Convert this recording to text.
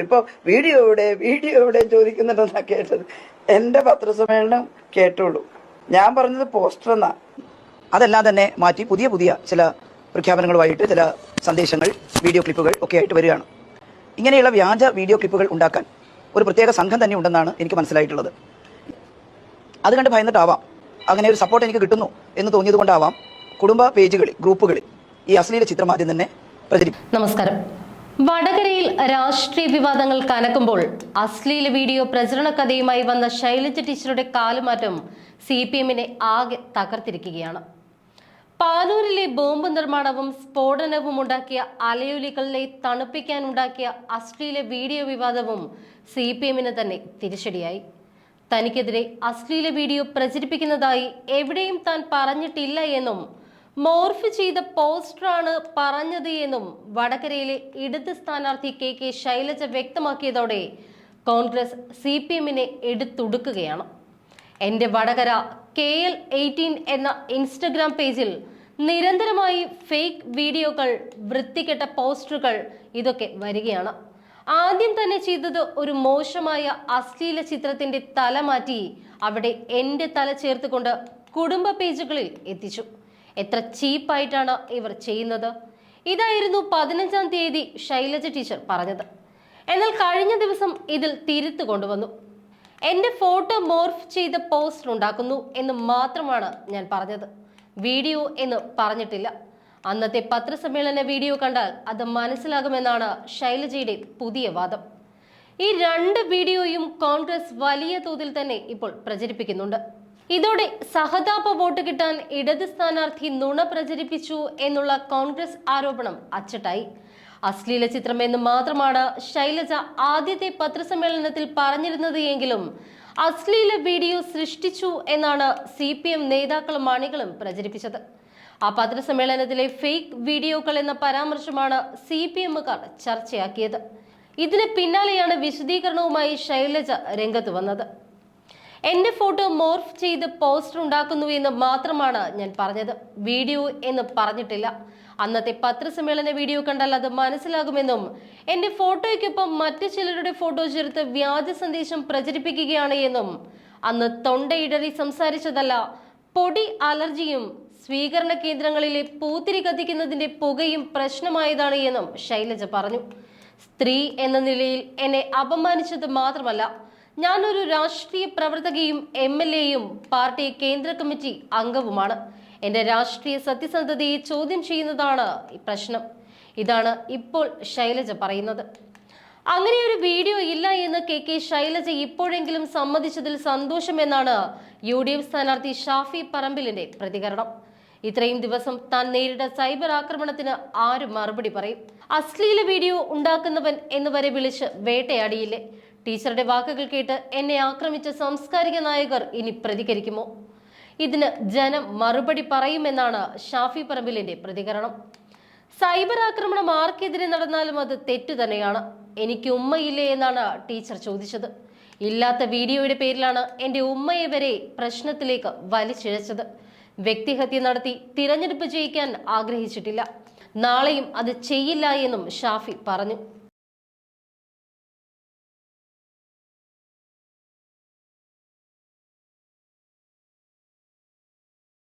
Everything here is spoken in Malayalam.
ഇപ്പൊ വീഡിയോ എവിടെ? വീഡിയോ എവിടെ ചോദിക്കുന്നുണ്ടെന്നാ കേട്ടത്. എന്റെ പത്രസമ്മേളനം കേട്ടോളൂ. ഞാൻ പറഞ്ഞത് പോസ്റ്റർ എന്നാ. അതെല്ലാം തന്നെ മാറ്റി പുതിയ പുതിയ ചില പ്രഖ്യാപനങ്ങളുമായിട്ട് ചില സന്ദേശങ്ങൾ വീഡിയോ ക്ലിപ്പുകൾ ഒക്കെ ആയിട്ട് വരികയാണ്. ഇങ്ങനെയുള്ള വ്യാജ വീഡിയോ ക്ലിപ്പുകൾ ഉണ്ടാക്കാൻ ഒരു പ്രത്യേക സംഘം തന്നെ ഉണ്ടെന്നാണ് എനിക്ക് മനസ്സിലായിട്ടുള്ളത്. അത് കണ്ട് ഭയന്നിട്ടാവാം. അങ്ങനെ ഒരു സപ്പോർട്ട് എനിക്ക് കിട്ടുന്നു എന്ന് തോന്നിയത് കൊണ്ടാവാം കുടുംബ പേജുകളിൽ ഗ്രൂപ്പുകളിൽ ഈ അശ്ലീല ചിത്രം ആദ്യം തന്നെ പ്രചരിപ്പിക്കും നമസ്കാരം. വടകരയിൽ രാഷ്ട്രീയ വിവാദങ്ങൾ കനക്കുമ്പോൾ അശ്ലീല വീഡിയോ പ്രചരണ കഥയുമായി വന്ന ശൈലജ ടീച്ചറുടെ കാലുമാറ്റം സി പി എമ്മിനെ ആകെ തകർത്തിരിക്കുകയാണ്. പാനൂരിലെ ബോംബ് നിർമ്മാണവും സ്ഫോടനവും ഉണ്ടാക്കിയ അലയൊലികളിലെ തണുപ്പിക്കാനുണ്ടാക്കിയ അശ്ലീല വീഡിയോ വിവാദവും സി പി എമ്മിന് തന്നെ തിരിച്ചടിയായി. തനിക്കെതിരെ അശ്ലീല വീഡിയോ പ്രചരിപ്പിക്കുന്നതായി എവിടെയും താൻ പറഞ്ഞിട്ടില്ല എന്നും മോർഫ് ചെയ്ത പോസ്റ്ററാണ് പറഞ്ഞത് എന്നും വടകരയിലെ ഇടത് സ്ഥാനാർത്ഥി കെ കെ ശൈലജ വ്യക്തമാക്കിയതോടെ കോൺഗ്രസ് സി പി എമ്മിനെ എടുത്തുടുക്കുകയാണ്. എന്റെ വടകര കെ എൽ എയ്റ്റീൻ എന്ന ഇൻസ്റ്റഗ്രാം പേജിൽ നിരന്തരമായി ഫേക്ക് വീഡിയോകൾ വൃത്തികെട്ട പോസ്റ്ററുകൾ ഇതൊക്കെ വരികയാണ്. ആദ്യം തന്നെ ചെയ്തത് ഒരു മോശമായ അശ്ലീല ചിത്രത്തിന്റെ തല മാറ്റി അവിടെ എന്റെ തല ചേർത്തുകൊണ്ട് കുടുംബ പേജുകളിൽ എത്തിച്ചു. എത്ര ചീപ്പായിട്ടാണ് ഇവർ ചെയ്യുന്നത്? ഇതായിരുന്നു പതിനഞ്ചാം തീയതി ശൈലജ ടീച്ചർ പറഞ്ഞത്. എന്നാൽ കഴിഞ്ഞ ദിവസം ഇതിൽ തിരുത്ത് കൊണ്ടുവന്നു. എന്റെ ഫോട്ടോ മോർഫ് ചെയ്ത പോസ്റ്റർ ഉണ്ടാക്കുന്നു എന്ന് മാത്രമാണ് ഞാൻ പറഞ്ഞത്. വീഡിയോ എന്ന് പറഞ്ഞിട്ടില്ല. അന്നത്തെ പത്രസമ്മേളന വീഡിയോ കണ്ടാൽ അത് മനസ്സിലാകുമെന്നാണ് ശൈലജയുടെ പുതിയ വാദം. ഈ രണ്ട് വീഡിയോയും കോൺഗ്രസ് വലിയ തോതിൽ തന്നെ ഇപ്പോൾ പ്രചരിപ്പിക്കുന്നുണ്ട്. ഇതോടെ സഹതാപ വോട്ട് കിട്ടാൻ ഇടത് സ്ഥാനാർത്ഥി നുണ പ്രചരിപ്പിച്ചു എന്നുള്ള കോൺഗ്രസ് ആരോപണം അച്ചട്ടായി. അശ്ലീല ചിത്രം എന്ന് മാത്രമാണ് ശൈലജ ആദ്യത്തെ പത്രസമ്മേളനത്തിൽ പറഞ്ഞിരുന്നത് എങ്കിലും അശ്ലീല വീഡിയോ സൃഷ്ടിച്ചു എന്നാണ് സി പി എം നേതാക്കളും അണികളും പ്രചരിപ്പിച്ചത്. ആ പത്രസമ്മേളനത്തിലെ ഫേക്ക് വീഡിയോകൾ എന്ന പരാമർശമാണ് സി പി എമ്മുകാർ ചർച്ചയാക്കിയത്. ഇതിന് പിന്നാലെയാണ് വിശദീകരണവുമായി ശൈലജ രംഗത്ത് വന്നത്. എന്റെ ഫോട്ടോ മോർഫ് ചെയ്ത് പോസ്റ്റർ ഉണ്ടാക്കുന്നു എന്ന് മാത്രമാണ് ഞാൻ പറഞ്ഞത്. വീഡിയോ എന്ന് പറഞ്ഞിട്ടില്ല. അന്നത്തെ പത്രസമ്മേളന വീഡിയോ കണ്ടാൽ അത് മനസ്സിലാകുമെന്നും എന്റെ ഫോട്ടോയ്ക്കൊപ്പം മറ്റു ചിലരുടെ ഫോട്ടോ ചേർത്ത് വ്യാജ സന്ദേശം പ്രചരിപ്പിക്കുകയാണ് എന്നും അന്ന് തൊണ്ടയിടറി സംസാരിച്ചതല്ല പൊടി അലർജിയും സ്വീകരണ കേന്ദ്രങ്ങളിലെ പൂത്തിരി കത്തിക്കുന്നതിന്റെ പുകയും പ്രശ്നമായതാണ് എന്നും ശൈലജ പറഞ്ഞു. സ്ത്രീ എന്ന നിലയിൽ എന്നെ അപമാനിച്ചത് മാത്രമല്ല ഞാനൊരു രാഷ്ട്രീയ പ്രവർത്തകയും എം എൽ എയും പാർട്ടി കേന്ദ്ര കമ്മിറ്റി അംഗവുമാണ്. എന്റെ രാഷ്ട്രീയ സത്യസന്ധതയെ ചോദ്യം ചെയ്യുന്നതാണ് പ്രശ്നം. ഇതാണ് ഇപ്പോൾ ശൈലജ പറയുന്നത്. അങ്ങനെ ഒരു വീഡിയോ ഇല്ല എന്ന് കെ കെ ശൈലജ ഇപ്പോഴെങ്കിലും സമ്മതിച്ചതിൽ സന്തോഷമെന്നാണ് യു ഡി എഫ് സ്ഥാനാർത്ഥി ഷാഫി പറമ്പിലിന്റെ പ്രതികരണം. ഇത്രയും ദിവസം താൻ നേരിട്ട സൈബർ ആക്രമണത്തിന് ആരും മറുപടി പറയും. അശ്ലീല വീഡിയോ ഉണ്ടാക്കുന്നവൻ എന്ന് വരെ വിളിച്ച് വേട്ടയാടിയില്ലേ? ടീച്ചറുടെ വാക്കുകൾ കേട്ട് എന്നെ ആക്രമിച്ച സാംസ്കാരിക നായകർ ഇനി പ്രതികരിക്കുമോ? ഇതിന് ജനം മറുപടി പറയുമെന്നാണ് ഷാഫി പറമ്പിലിന്റെ പ്രതികരണം. സൈബർ ആക്രമണം ആർക്കെതിരെ നടന്നാലും അത് തെറ്റു തന്നെയാണ്. എനിക്ക് ഉമ്മയില്ലേ എന്നാണ് ടീച്ചർ ചോദിച്ചത്. ഇല്ലാത്ത വീഡിയോയുടെ പേരിലാണ് എന്റെ ഉമ്മയെ വരെ പ്രശ്നത്തിലേക്ക് വലിച്ചിഴച്ചത്. വ്യക്തിഹത്യ നടത്തി തിരഞ്ഞെടുപ്പ് ജയിക്കാൻ ആഗ്രഹിച്ചിട്ടില്ല. നാളെയും അത് ചെയ്യില്ല എന്നും ഷാഫി പറഞ്ഞു.